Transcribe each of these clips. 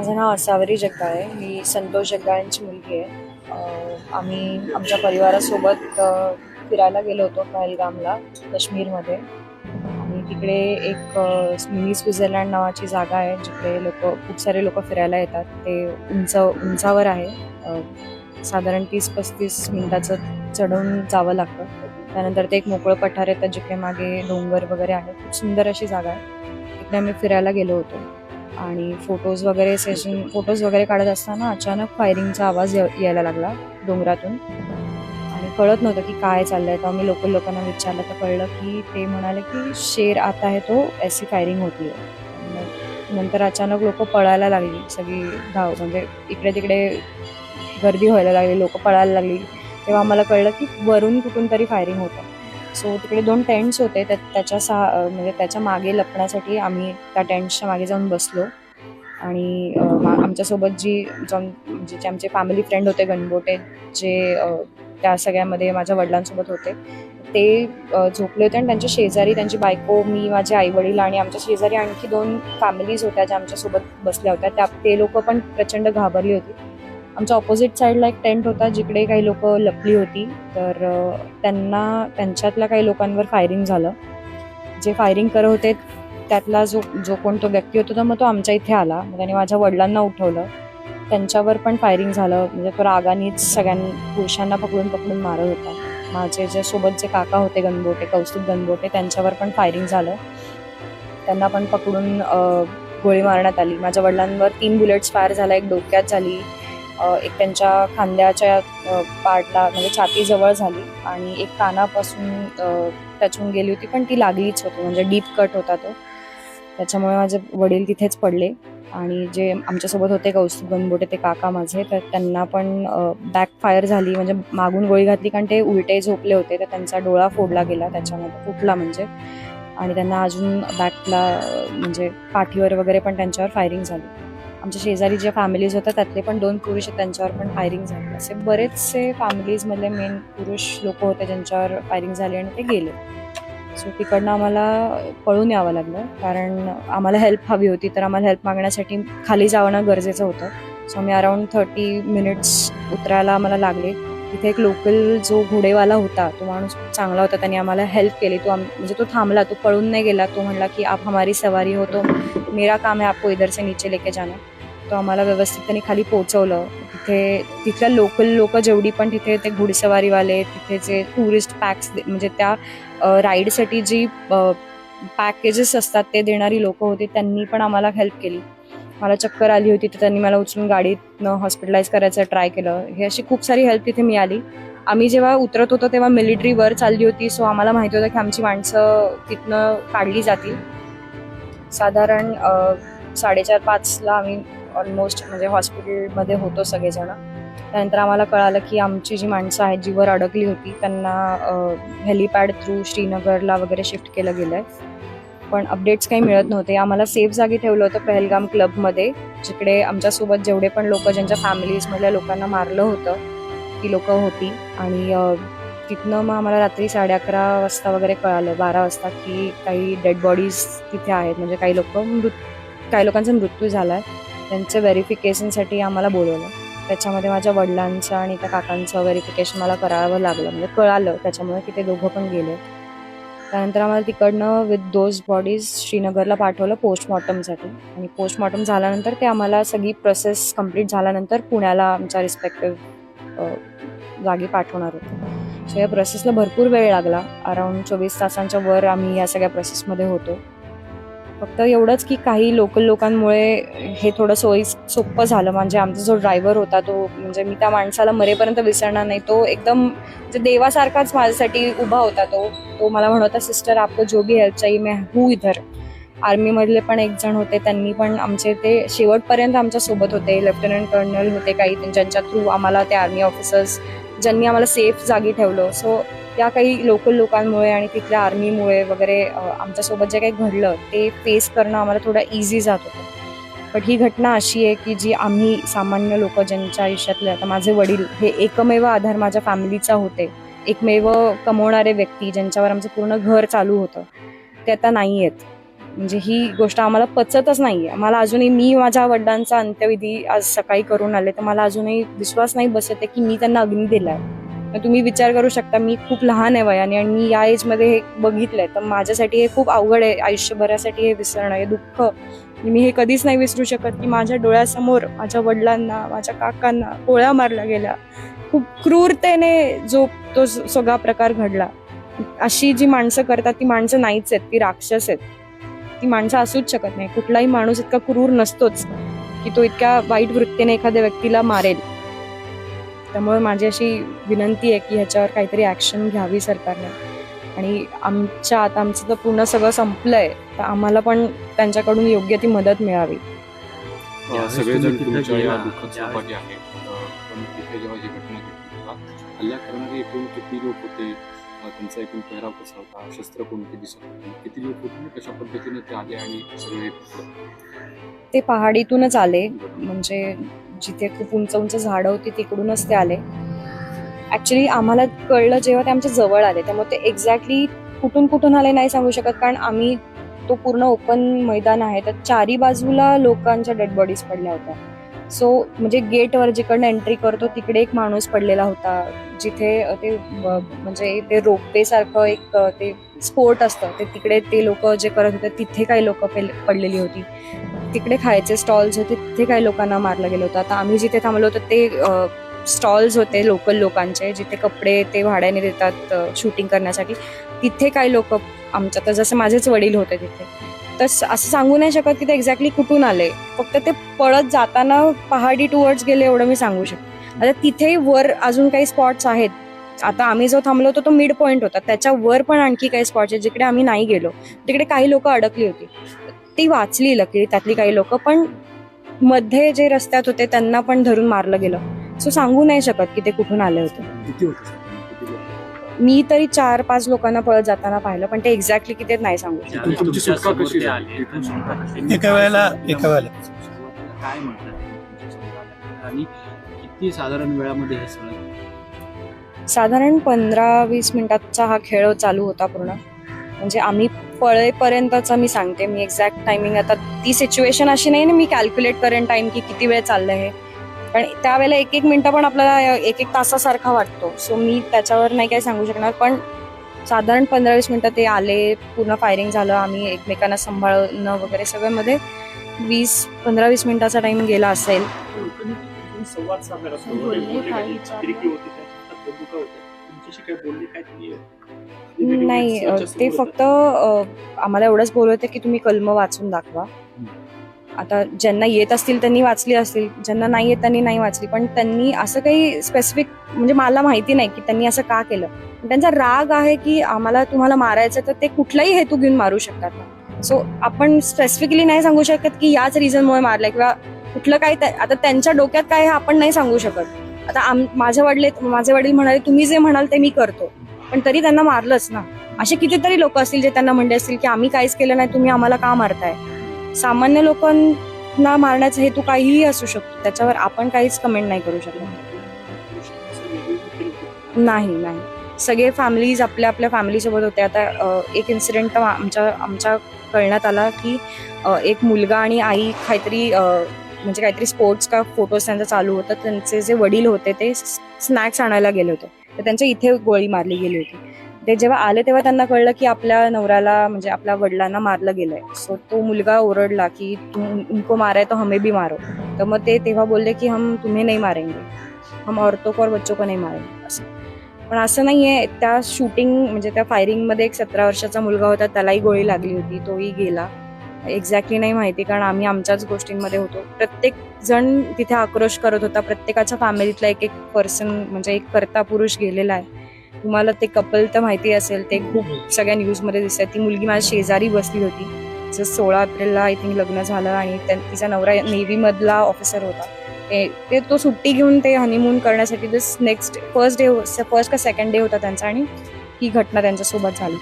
माझं नाव असावरी जगदाळे मी संतोष जगदाळेंची मुलगी आहे. आम्ही आमच्या परिवारासोबत फिरायला गेलो होतो पहलगामला काश्मीरमध्ये. आणि तिकडे एक मिनी स्वित्झर्लंड नावाची जागा आहे जिकडे लोक खूप सारे लोक फिरायला येतात. ते उंच उंचावर आहे. साधारण तीस पस्तीस मिनिटाचं चढून जावं लागतं. त्यानंतर ते एक मोकळं पठार येतं जिकडे मागे डोंगर वगैरे आहे. खूप सुंदर अशी जागा आहे. तिकडे आम्ही फिरायला गेलो होतो. आणि फोटोज वगैरे सेशन फोटोज वगैरे काढत असताना अचानक फायरिंगचा आवाज यायला लागला डोंगरातून. आणि कळत नव्हतं की काय चाललंय. तर आम्ही लोकल लोकांना विचारलं तर कळलं की ते म्हणाले की शेर आता आहे तो ऐसी फायरिंग होती नंतर अचानक लोक पळायला लागली. सगळी धाव म्हणजे इकडे तिकडे गर्दी व्हायला लागली लोक पळायला लागली. तेव्हा आम्हाला कळलं की वरून कुठून तरी फायरिंग होतं. सो तिकडे दोन टेंट्स होते. त्या त्याच्या सहा म्हणजे त्याच्यामागे लपण्यासाठी आम्ही त्या टेंट्सच्या मागे जाऊन बसलो. आणि आमच्यासोबत जी जाऊन जे आमचे फॅमिली फ्रेंड होते गणबोटे जे त्या सगळ्यामध्ये माझ्या वडिलांसोबत होते ते झोपले होते आणि त्यांच्या शेजारी त्यांची बायको मी माझे आईवडील आणि आमच्या शेजारी आणखी दोन फॅमिलीज होत्या ज्या आमच्यासोबत बसल्या होत्या. त्या ते लोक पण प्रचंड घाबरली होती. आमच्या ऑपोजिट साईडला एक टेंट होता जिकडे काही लोक लपली होती. तर त्यांना त्यांच्यातल्या काही लोकांवर फायरिंग झालं. जे फायरिंग करत होते त्यातला जो जो कोण तो व्यक्ती होता तर मग तो आमच्या इथे आला. मग त्याने माझ्या वडिलांना उठवलं. त्यांच्यावर पण फायरिंग झालं. म्हणजे तो रागानेच सगळ्यां पुरुषांना पकडून पकडून मारत होता. माझे जे सोबत जे काका होते गणबोटे कौस्तुभ गणबोटे त्यांच्यावर पण फायरिंग झालं. त्यांना पण पकडून गोळी मारण्यात आली. माझ्या वडिलांवर तीन बुलेट्स फायर झाला एक डोक्यात झाली. एक त्यांच्या खांद्याच्या पार्टला म्हणजे छातीजवळ झाली आणि एक कानापासून टचून गेली होती पण ती लागलीच होती म्हणजे डीप कट होता तो. त्याच्यामुळे माझे वडील तिथेच पडले आणि जे आमच्यासोबत होते कौस्तुभ गणबोटे ते काका माझे तर त्यांना पण बॅक फायर झाली म्हणजे मागून गोळी घातली कारण ते उलटे झोपले होते तर त्यांचा डोळा फोडला गेला त्याच्यामध्ये फुटला म्हणजे. आणि त्यांना अजून बॅकला म्हणजे पाठीवर वगैरे पण त्यांच्यावर फायरिंग झाली. आमच्या शेजारी ज्या फॅमिलीज होत्या त्यातले पण दोन पुरुष आहेत, त्यांच्यावर पण फायरिंग झाली. असे बरेचसे फॅमिलीजमधले मेन पुरुष लोक होते ज्यांच्यावर फायरिंग झाली आणि ते गेले. सो तिकडनं आम्हाला पळून यावं लागलं कारण आम्हाला हेल्प हवी होती तर आम्हाला हेल्प मागण्यासाठी खाली जावणं गरजेचं होतं. सो आम्ही अराऊंड थर्टी मिनिट्स उतरायला आम्हाला लागले. तिथे एक लोकल जो घोडेवाला होता तो माणूस चांगला होता त्याने आम्हाला हेल्प केली. तो आम म्हणजे तो थांबला तो पळून नाही गेला तो म्हणला की आप हमारी सवारी हो तो मेरा काम है आपको इधर से नीचे लेके जाना. तो आम्हाला व्यवस्थित त्यांनी खाली पोचवलं तिथे तिथल्या लोकल लोक जेवढी पण तिथे ते घुडसवारीवाले तिथे जे टुरिस्ट पॅक्स म्हणजे त्या राईडसाठी जी पॅकेजेस असतात ते देणारी लोक होती त्यांनी पण आम्हाला हेल्प केली. मला चक्कर आली होती तर त्यांनी मला उचलून गाडीतनं हॉस्पिटलाइज करायचं ट्राय केलं. हे अशी खूप सारी हेल्प तिथे मिळाली. आम्ही जेव्हा उतरत होतो तेव्हा मिलिटरी वर चालली होती सो आम्हाला माहिती होतं की आमची माणसं तिथनं काढली जातील. साधारण साडेचार पाचला आम्ही ऑलमोस्ट म्हणजे हॉस्पिटलमध्ये होतो सगळेजण. त्यानंतर आम्हाला कळालं की आमची जी माणसं आहेत जीवर अडकली होती त्यांना हेलिपॅड थ्रू श्रीनगरला वगैरे शिफ्ट केलं गेलं आहे पण अपडेट्स काही मिळत नव्हते. आम्हाला सेफ जागी ठेवलं होतं पहलगाम क्लबमध्ये जिकडे आमच्यासोबत जेवढे पण लोक ज्यांच्या फॅमिलीजमधल्या लोकांना मारलं होतं ती लोक होती. आणि तिथनं मग आम्हाला रात्री साडे अकरा वाजता वगैरे कळालं बारा वाजता की काही डेड बॉडीज तिथे आहेत. म्हणजे काही लोक मृत काही लोकांचा मृत्यू झाला आहे त्यांचं व्हेरिफिकेशनसाठी आम्हाला बोलवलं. त्याच्यामध्ये माझ्या वडिलांचं आणि त्या काकांचं व्हेरिफिकेशन मला करावं लागलं. म्हणजे कळालं त्याच्यामुळे की ते दोघं पण गेले. त्यानंतर आम्हाला तिकडनं विथ दोज बॉडीज श्रीनगरला पाठवलं पोस्टमॉर्टमसाठी आणि पोस्टमॉर्टम झाल्यानंतर ते आम्हाला सगळी प्रोसेस कंप्लीट झाल्यानंतर पुण्याला आमच्या रिस्पेक्टिव्ह जागी पाठवणार होते. सो या प्रोसेसला भरपूर वेळ लागला. अराऊंड चोवीस तासांच्या वर आम्ही या सगळ्या प्रोसेसमध्ये होतो. फक्त एवढंच की काही लोकल लोकांमुळे हे थोडं सोयी सोपं झालं. म्हणजे आमचा जो ड्रायव्हर होता तो म्हणजे मी त्या माणसाला मरेपर्यंत विसरणार नाही. तो एकदम म्हणजे देवासारखाच माझ्यासाठी उभा होता तो. तो मला म्हणत होता सिस्टर आपको जो भी हेल्प चाहिए मैं हूँ इधर. आर्मीमधले पण एक जण होते त्यांनी पण आमचे ते शेवटपर्यंत आमच्यासोबत होते. लेफ्टनंट कर्नल होते काही ज्यांच्या थ्रू आम्हाला ते आर्मी ऑफिसर्स ज्यांनी आम्हाला सेफ जागी ठेवलं. सो त्या काही लोकल लोकांमुळे आणि तिथल्या आर्मीमुळे वगैरे आमच्यासोबत जे काही घडलं ते फेस करणं आम्हाला थोडं इझी जात होतं. पण ही घटना अशी आहे की जी आम्ही सामान्य लोक ज्यांच्या आयुष्यातले आता माझे वडील हे एकमेव आधार माझ्या फॅमिलीचा होते. एकमेव कमवणारे व्यक्ती ज्यांच्यावर आमचं पूर्ण घर चालू होतं ते आता नाही आहेत म्हणजे ही गोष्ट आम्हाला पचतच नाही आहे मला अजूनही मी माझ्या वडिलांचा अंत्यविधी आज सकाळी करून आले तर मला अजूनही विश्वास नाही बसत आहे की मी त्यांना अग्नी दिला आहे तुम्ही विचार करू शकता मी खूप लहान आहे वयाने आणि मी या एजमध्ये हे बघितलंय. तर माझ्यासाठी हे खूप अवघड आहे आयुष्यभरासाठी हे विसरणं हे दुःख. मी हे कधीच नाही विसरू शकत की माझ्या डोळ्यासमोर माझ्या वडिलांना माझ्या काकांना गोळ्या मारल्या गेल्या. खूप क्रूरतेने जो तो सगळा प्रकार घडला. अशी जी माणसं करतात ती माणसं नाहीच आहेत ती राक्षस आहेत. ती माणसं असूच शकत नाही. कुठलाही माणूस इतका क्रूर नसतोच की तो इतक्या वाईट वृत्तीने एखाद्या व्यक्तीला मारेल. त्यामुळे माझी अशी विनंती आहे की ह्याच्यावर काहीतरी ॲक्शन घ्यावी सरकारने. आणि आमच्या आता आमचं तर पूर्ण सगळं संपलंय तर आम्हाला पण त्यांच्याकडून योग्य ती मदत मिळावी. सगळेजण तुमच्या या दुःखात सहभागी आहेत पण तिथे जेव्हा जी घटना घडली हल्ला करणारे एकूण किती लोक होते? त्यांचा एकूण पेहराव कसा होता? शस्त्र कोणते दिसत होते? किती लोक होते? कशा पद्धतीने ते आले आणि सगळे ते पहाडीतूनच आले. म्हणजे जिथे खूप उंच उंच झाडं होती तिकडूनच ते आले. ॲक्च्युली आम्हाला कळलं जेव्हा ते आमच्या जवळ आले. त्यामुळे ते एक्झॅक्टली कुठून कुठून आले नाही सांगू शकत. कारण आम्ही तो पूर्ण ओपन मैदान आहे. तर चारी बाजूला लोकांच्या डेड बॉडीज पडल्या होत्या. सो म्हणजे गेटवर जिकडनं एंट्री करतो तिकडे एक माणूस पडलेला होता जिथे ते म्हणजे ते रोपवे सारखं एक ते स्पोर्ट असतं. ते तिकडे ते लोक जे करत होते तिथे काही लोक पडलेली होती. तिकडे खायचे स्टॉल्स होते तिथे काही लोकांना मारलं गेलं होतं. आता आम्ही जिथे थांबलो होतो ते स्टॉल्स होते लोकल लोकांचे जिथे कपडे ते भाड्याने देतात शूटिंग करण्यासाठी. तिथे काही लोक आमच्या तर जसे माझेच वडील होते तिथे. तर असं सांगू नाही शकत की ते एक्झॅक्टली कुठून आले. फक्त ते पळत जाताना पहाडी टुवर्ड्स गेले एवढं मी सांगू शकते. आता तिथे वर अजून काही स्पॉट्स आहेत. आता आम्ही जो थांबलो होतो तो मिड पॉईंट होता. त्याच्या वर पण आणखी काही स्पॉट्स आहेत जिकडे आम्ही नाही गेलो. तिकडे काही लोक अडकली होती. ती वाचली लकी त्यातली काही लोक पण मध्ये जे रस्त्यात होते त्यांना पण धरून मारलं गेलं. सो सांगू नाही शकत की ते कुठून आले होते? मी तरी चार पाच लोकांना पळत जाताना पाहिलं पण ते एक्झॅक्टली किती आहेत नाही सांगू शकत तिथून तुमची तुमच्या सुटका समोर कशी ते झाली? आले, तिथून तर सुटका सुटका कशी कशी एका वेळेला? एका वेळेला काय म्हणतात तुमच्यासमोर आल्यानंतर? आणि किती साधारण वेळामध्ये हे सगळं साधारण पंधरा वीस मिनिटाचा हा खेळ चालू होता पूर्ण म्हणजे आम्ही पळेपर्यंतचा मी सांगते मी एक्झॅक्ट टायमिंग आता ती सिच्युएशन अशी नाही ना मी कॅल्क्युलेट करेन टाइम की किती वेळ चाललंय हे पण त्यावेळेला एक एक मिनिटं पण आपल्याला एक एक तासासारखा वाटतो. सो मी त्याच्यावर नाही काही सांगू शकणार पण साधारण पंधरा वीस मिनिटं ते आले पूर्ण फायरिंग झालं आम्ही एकमेकांना सांभाळणं वगैरे सगळ्यामध्ये वीस पंधरा वीस मिनिटाचा टाइम गेला असेल. नाही ते फक्त आम्हाला एवढंच बोलत होते की तुम्ही कलम वाचून दाखवा. आता ज्यांना येत असतील त्यांनी वाचली असतील ज्यांना नाही येत त्यांनी नाही वाचली. पण त्यांनी असं काही स्पेसिफिक म्हणजे मला माहिती नाही की त्यांनी असं का केलं. पण त्यांचा राग आहे की आम्हाला तुम्हाला मारायचं तर ते कुठलाही हेतू घेऊन मारू शकतात. ना सो आपण स्पेसिफिकली नाही सांगू शकत की याच रिझनमुळे मारलंय किंवा कुठलं काय आता त्यांच्या डोक्यात काय हे आपण नाही सांगू शकत. आता आम माझे वडील माझे वडील म्हणाले तुम्ही जे म्हणाल ते मी करतो. पण तरी त्यांना मारलंच ना. असे कितीतरी लोक असतील जे त्यांना म्हणले असतील की आम्ही काहीच केलं नाही तुम्ही आम्हाला का मारताय? सामान्य लोकांना मारण्याचा हेतू काहीही असू शकतो. त्याच्यावर आपण काहीच कमेंट नाही करू शकत. नाही नाही. सगळे फॅमिलीज आपल्या आपल्या फॅमिलीसोबत होते. आता एक इन्सिडेंट आमच्या आमच्या कळण्यात आला की एक मुलगा आणि आई काहीतरी म्हणजे काहीतरी स्पोर्ट्स का फोटोज त्यांचा चालू होतं. त्यांचे जे वडील होते ते स्नॅक्स आणायला गेले होते. तर त्यांच्या इथे गोळी मारली गेली होती. ते जेव्हा आले तेव्हा त्यांना कळलं की आपल्या नवऱ्याला म्हणजे आपल्या वडिलांना मारलं गेलंय. सो तो मुलगा ओरडला की तुम उनको मारा है तो हमें भी मारो. तर मग ते तेव्हा बोलले की हम तुम्ही नाही मारेंगे. हम औरतों को और बच्चों को नाही मारेंगे. असं. पण असं नाही आहे त्या शूटिंग म्हणजे त्या फायरिंगमध्ये एक सतरा वर्षाचा मुलगा होता. त्यालाही गोळी लागली होती. तोही गेला. एक्झॅक्टली नाही माहिती कारण आम्ही आमच्याच गोष्टींमध्ये होतो. प्रत्येक जण तिथे आक्रोश करत होता. प्रत्येकाच्या फॅमिलीतला एक एक पर्सन म्हणजे एक कर्ता पुरुष गेलेला आहे. तुम्हाला ते कपल तर माहिती असेल ते खूप सगळ्या न्यूजमध्ये दिसतात ती मुलगी माझ्या शेजारी बसली होती. जसं सोळा एप्रिलला आय थिंक लग्न झालं आणि त्या- तिचा नवरा नेव्हीमधला ऑफिसर होता. ते ते तो सुट्टी घेऊन ते हनीमून करण्यासाठी this next first day first का सेकंड डे होता त्यांचा आणि ही घटना त्यांच्यासोबत झाली.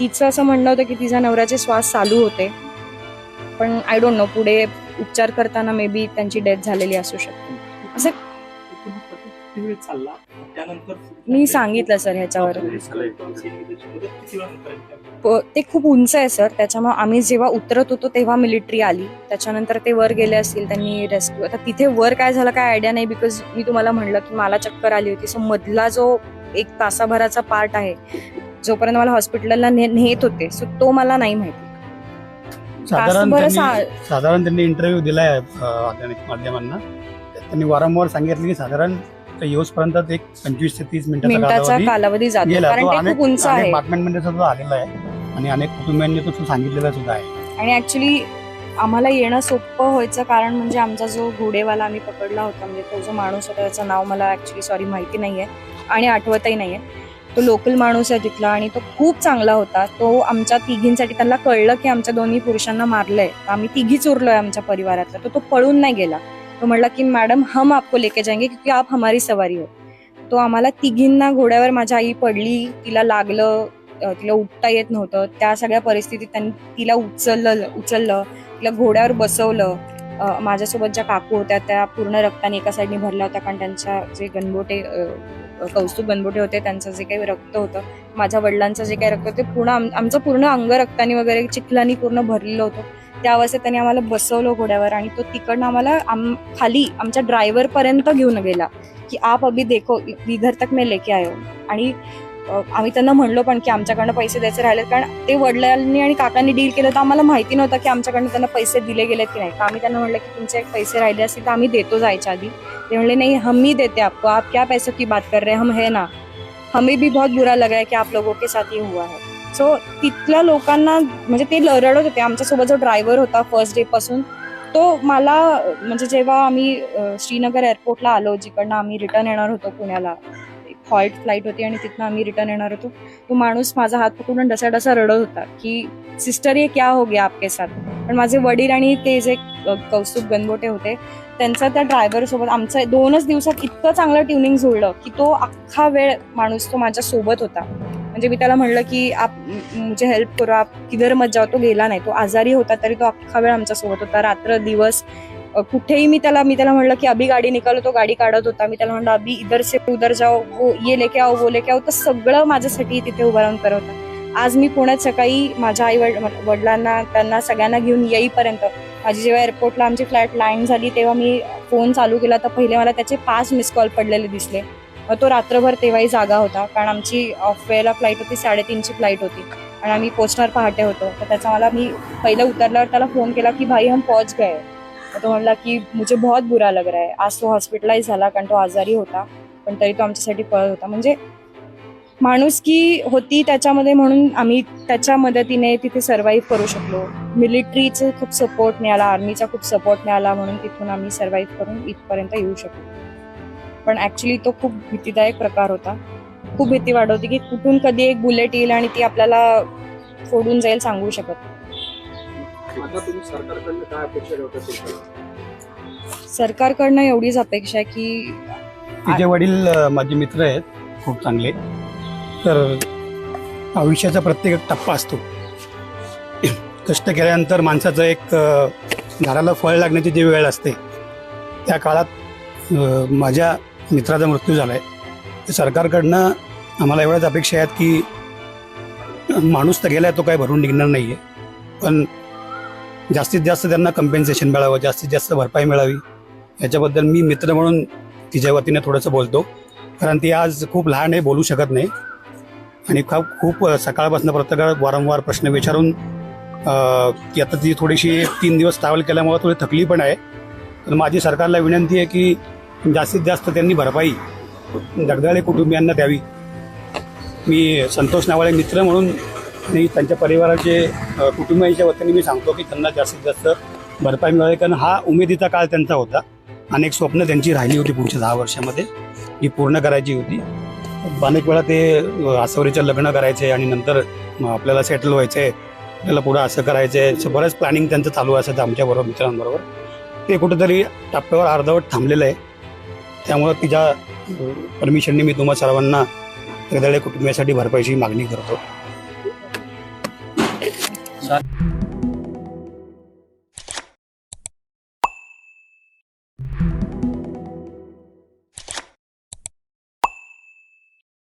तिचं असं म्हणणं होतं की तिच्या नवऱ्याचे श्वास चालू होते. पण आय डोंट नो पुढे उपचार करताना मे बी त्यांची डेथ झालेली असू शकते. असं- किती वेळ चालला. त्यानंतर मी सांगितलं सर ह्याच्यावर. ते खूप उंच आहे सर. त्याच्यामुळे आम्ही जेव्हा उतरत होतो तेव्हा मिलिटरी आली. त्याच्यानंतर ते वर गेले असतील त्यांनी रेस्क्यू आता तिथे वर काय झालं काय आयडिया नाही बिकॉज मी तुम्हाला म्हणलं की मला चक्कर आली होती. सो मधला जो एक तासाभराचा पार्ट आहे जोपर्यंत मला हॉस्पिटलला नेत होते सो तो मला नाही माहिती. साधारण त्यांनी सा- साधारण त्यांनी इंटरव्ह्यू दिलाय माध्यमांना. त्यांनी वारंवार सांगितलं की साधारण ते येऊसपर्यंत एक पंचवीस ते तीस मिनिटाचा कालावधी जातो. गेला. कारण तो ते अनेक खूप उंच अनेक आहे. बातम्यांमध्ये सुद्धा आलेला आहे. आणि अनेक कुटुंबियांनी तो सांगितलेला सुद्धा आहे. आणि ऍक्च्युली आम्हाला येणं सोपं व्हायचं कारण म्हणजे आमचा जो घोडेवाला आम्ही पकडला होता म्हणजे तो जो माणूस होता त्याचं नाव मला ऍक्च्युली सॉरी माहिती नाहीये आणि आठवतही नाहीये. तो लोकल माणूस आहे तिथला आणि तो खूप चांगला होता. तो आमच्या तिघींसाठी त्यांना कळलं की आमच्या दोन्ही पुरुषांना मारलंय. तर आम्ही तिघीच उरलोय आमच्या परिवारातला. तर तो पळून नाही गेला. तो म्हणला की मॅडम हम आपको लेके जाएंगे क्योंकि आप हमारी सवारी हो. तो आम्हाला तिघींना घोड्यावर माझी आई पडली तिला लागलं तिला उठता येत नव्हतं. त्या सगळ्या परिस्थितीत त्यांनी तिला उचललं उचललं तिला घोड्यावर बसवलं. माझ्यासोबत ज्या काकू होत्या त्या पूर्ण रक्ताने एका साईडने भरल्या होत्या कारण त्यांच्या जे गणबोटे कौस्तुभ गणबोटे होते त्यांचं जे काही रक्त होतं माझ्या वडिलांचं जे काही रक्त होतं ते पूर्ण आमचं पूर्ण अंग रक्ताने वगैरे चिखलानी पूर्ण भरलेलं होतं. त्या अवस्थेत त्यांनी आम्हाला बसवलं घोड्यावर आणि तो तिकडनं आम्हाला आम खाली आमच्या ड्रायव्हर पर्यंत घेऊन गेला की आप अभी देखो इधर तक मी लेके आयो. आणि आम्ही त्यांना म्हणलो पण की आमच्याकडनं पैसे द्यायचे राहिले कारण ते वडिलांनी आणि काकांनी डील केलं तर आम्हाला माहिती नव्हतं की आमच्याकडनं त्यांना पैसे दिले गेलेत की नाही. तर आम्ही त्यांना म्हणलं की तुमचे पैसे राहिले असतील तर आम्ही देतो जायच्या आधी. ते म्हणले नाही हम ही देते आपको. आप क्या पैसों की बात कर रहे हैं? हम है ना. हमें भी बहुत बुरा लगा है की आप लोगों के साथ ये हुआ है. सो तिथल्या लोकांना म्हणजे ते रडत होते. आमच्यासोबत जो ड्रायव्हर होता फर्स्ट डे पासून तो मला म्हणजे जेव्हा आम्ही श्रीनगर एअरपोर्टला आलो जिकडनं आम्ही रिटर्न येणार होतो पुण्याला हॉल्ट फ्लाईट होती आणि तिथनं आम्ही रिटर्न येणार होतो तो माणूस माझा हात पकडून डसा डसा रडत होता की सिस्टर ये क्या हो गया आपके साथ? पण माझे वडील आणि ते जे कौस्तुभ गणबोटे होते त्यांचा त्या ड्रायव्हर सोबत आमचं दोनच दिवसात इतकं चांगलं ट्युनिंग जुळलं की तो अख्खा वेळ माणूस तो माझ्या सोबत होता. म्हणजे मी त्याला म्हणलं की आप म्हणजे मुझे हेल्प करू आप किधर मत जाओ? तो गेला नाही. तो आजारी होता तरी तो अख्खा वेळ आमच्यासोबत होता. रात्र दिवस कुठेही मी त्याला मी त्याला म्हणलं की अभि गाडी निकालो. तो गाडी काढत होता. मी त्याला म्हणलं अभि इधर से उधर जाओ वो ये लेके आओ वो लेके आओ. तर सगळं माझ्यासाठी तिथे उभं राहून करत होता. आज मी पुण्यात सकाळी माझ्या आई वडिलांना त्यांना सगळ्यांना घेऊन येईपर्यंत माझी जेव्हा एअरपोर्टला आमची फ्लॅट लँड झाली तेव्हा मी फोन चालू केला तर पहिले मला त्याचे पाच मिस कॉल पडलेले दिसले. तो रात्रभर तेव्हाही जागा होता. कारण आमची ऑफ वेला फ्लाईट होती साडेतीनची फ्लाईट होती. आणि आम्ही पोचणार पहाटे होतो. तर त्याचा मला मी पहिलं उतरल्यावर त्याला फोन केला की भाई हम पहुंच गए तर तो म्हणला की मुझे बहुत बुरा लग रहा है. आज तो हॉस्पिटलाइज झाला कारण तो आजारी होता. पण तरी तो आमच्यासाठी पळत होता. म्हणजे माणूस की होती त्याच्यामध्ये म्हणून आम्ही त्याच्या मदतीने तिथे सर्व्हाइव्ह करू शकलो. मिलिटरीचं खूप सपोर्ट मिळाला आर्मीचा खूप सपोर्ट मिळाला म्हणून तिथून आम्ही सर्व्हाइव्ह करून इथपर्यंत येऊ शकलो. पण ऍक्च्युली तो खूप भीतीदायक प्रकार होता. खूप भीती वाढवती की कुठून कधी एक बुलेट येईल आणि ती आपल्याला फोडून जाईल सांगू शकत सरकारकडनं काय अपेक्षा ठेवता सरकारकडनं एवढीच अपेक्षा आहे की तिचे वडील माझे मित्र आहेत खूप चांगले. तर आयुष्याचा प्रत्येक टप्पा असतो. कष्ट केल्यानंतर माणसाचं एक अं, झाडाला फळ लागण्याची जी वेळ असते त्या काळात माझ्या मित्राचा मृत्यू झाला आहे सरकारकडनं आम्हाला एवढ्याच अपेक्षा आहेत की माणूस तर गेलाय तो काही भरून निघणार नाही आहे पण जास्तीत जास्त त्यांना कम्पेन्सेशन मिळावं जास्तीत जास्त भरपाई मिळावी याच्याबद्दल मी मित्र म्हणून तिच्या वतीने थोडंसं बोलतो. कारण ती आज खूप लहान आहे बोलू शकत नाही. आणि खूप खूप सकाळपासून प्रत्येक वारंवार प्रश्न विचारून की आता ती थोडीशी एक तीन दिवस ट्रॅव्हल केल्यामुळे थोडी थकली पण आहे. तर माझी सरकारला विनंती आहे की जास्तीत जास्त त्यांनी भरपाई दगदाळे कुटुंबियांना द्यावी. मी संतोष नावाळे मित्र म्हणून आणि त्यांच्या परिवाराचे कुटुंबियांच्या वतीने मी सांगतो की त्यांना जास्तीत जास्त भरपाई मिळावी. कारण हा उमेदीचा काळ त्यांचा होता. अनेक स्वप्न त्यांची राहिली होती पुढच्या दहा वर्षामध्ये. ही पूर्ण करायची होती. अनेक वेळा ते आसवरीचं लग्न करायचे आणि नंतर आपल्याला सेटल व्हायचं आहे आपल्याला पुढं असं करायचं आहे बरंच प्लॅनिंग त्यांचं चालू असायचं आमच्याबरोबर मित्रांबरोबर. ते कुठंतरी टप्प्यावर अर्धवट थांबलेलं आहे. त्यामुळं तिच्या परमिशनने मी तुम्हा सर्वांना हृदय कुटुंबियासाठी भरपाईची मागणी करतो.